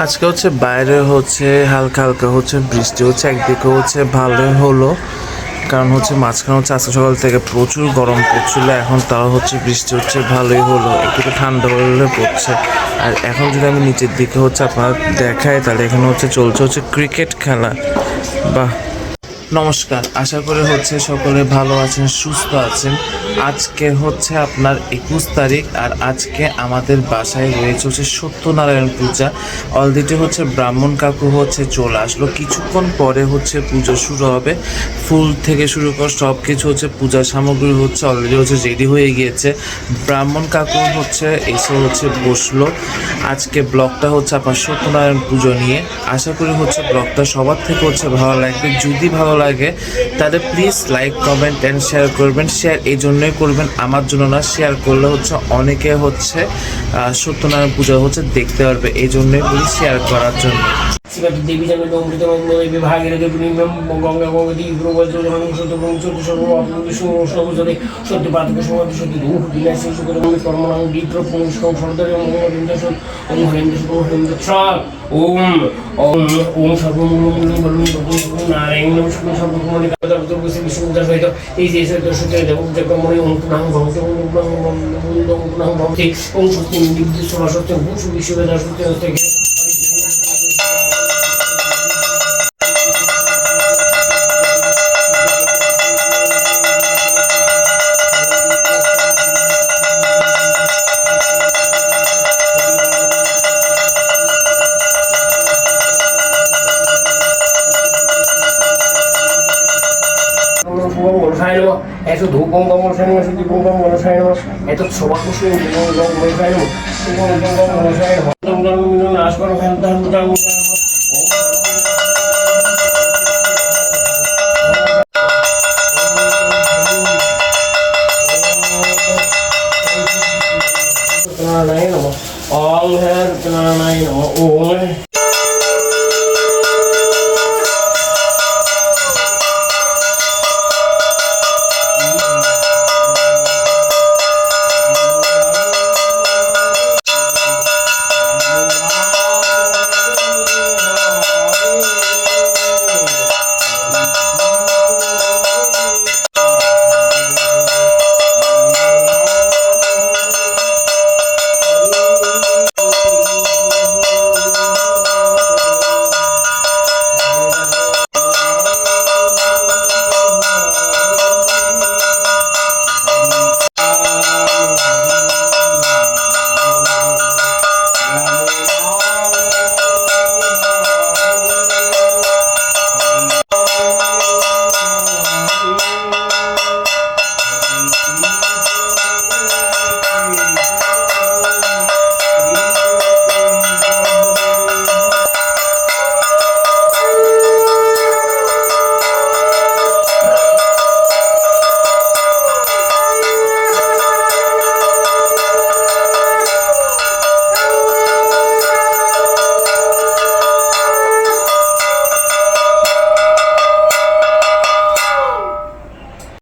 আজকে হচ্ছে বাইরে হচ্ছে হালকা হালকা হচ্ছে বৃষ্টি হচ্ছে, একদিকে হচ্ছে ভালো হলো। কারণ হচ্ছে মাঝখানে হচ্ছে আজকে সকাল থেকে প্রচুর গরম পড়ছিল, এখন তাও হচ্ছে বৃষ্টি হচ্ছে, ভালোই হলো। একটু ঠান্ডা হলে পড়ছে। আর এখন যদি আমি নিচের দিকে হচ্ছে আপনার দেখাই, তাহলে এখানে হচ্ছে চলছে হচ্ছে ক্রিকেট খেলা। বাহ। নমস্কার, আশা করি হচ্ছে সকলে ভালো আছেন, সুস্থ আছেন। আজকে হচ্ছে আপনার একুশ তারিখ আর আজকে আমাদের বাসায় রয়েছে হচ্ছে সত্যনারায়ণ পূজা। অলরেডি হচ্ছে ব্রাহ্মণ কাকু হচ্ছে চলে আসলো। কিছুক্ষণ পরে হচ্ছে পুজো শুরু হবে। ফুল থেকে শুরু করে সব কিছু হচ্ছে পূজা সামগ্রী হচ্ছে অলরেডি হচ্ছে রেডি হয়ে গিয়েছে। ব্রাহ্মণ কাকু হচ্ছে এসে হচ্ছে বসল। আজকে ব্লগটা হচ্ছে আপনার সত্যনারায়ণ পুজো নিয়ে। আশা করি হচ্ছে ব্লগটা সবার থেকে হচ্ছে ভালো লাগবে। যদি ভালো লাগে, তাহলে please like comment and share করবেন। শেয়ার এই জন্যই করবেন, আমার জন্য না শেয়ার করলে হচ্ছে অনেকে হচ্ছে সত্যনারায়ণ পূজা হচ্ছে দেখতে পারবে, এই জন্যই বলি শেয়ার করার জন্য। শিবাটি দেবী জানে অমৃত ভাগের গঙ্গা গঙ্গা প্রবল সত্য পাতক সমাধি, সত্য দুঃখ বিনাশী সুখের মূল কর্মণাং বিপ্র পুংস্কং সর্দারে ওম ওম হরিন্দ্র নারায়ণ নমস্কার সর্বমঙ্গল এই যে এসে দর্শিত দেব জগমণি ওম, পুনাং, ভবতে, ওম, পুনাং, ভবতে, ওম সত্যি নির্দিষ্ট সত্য মনসায় নম এত ধূপং মনসায় নম শুদ্ধি পং মনসায় নম এত সবার কুসুম মনসায় নম শুভং মনসায় নম তম জন্ম মিলন নাশ করো ধর্ম ধর্ম নারায়ণ নম। ওম হ্যাঁ নারায়ণ নম। ওম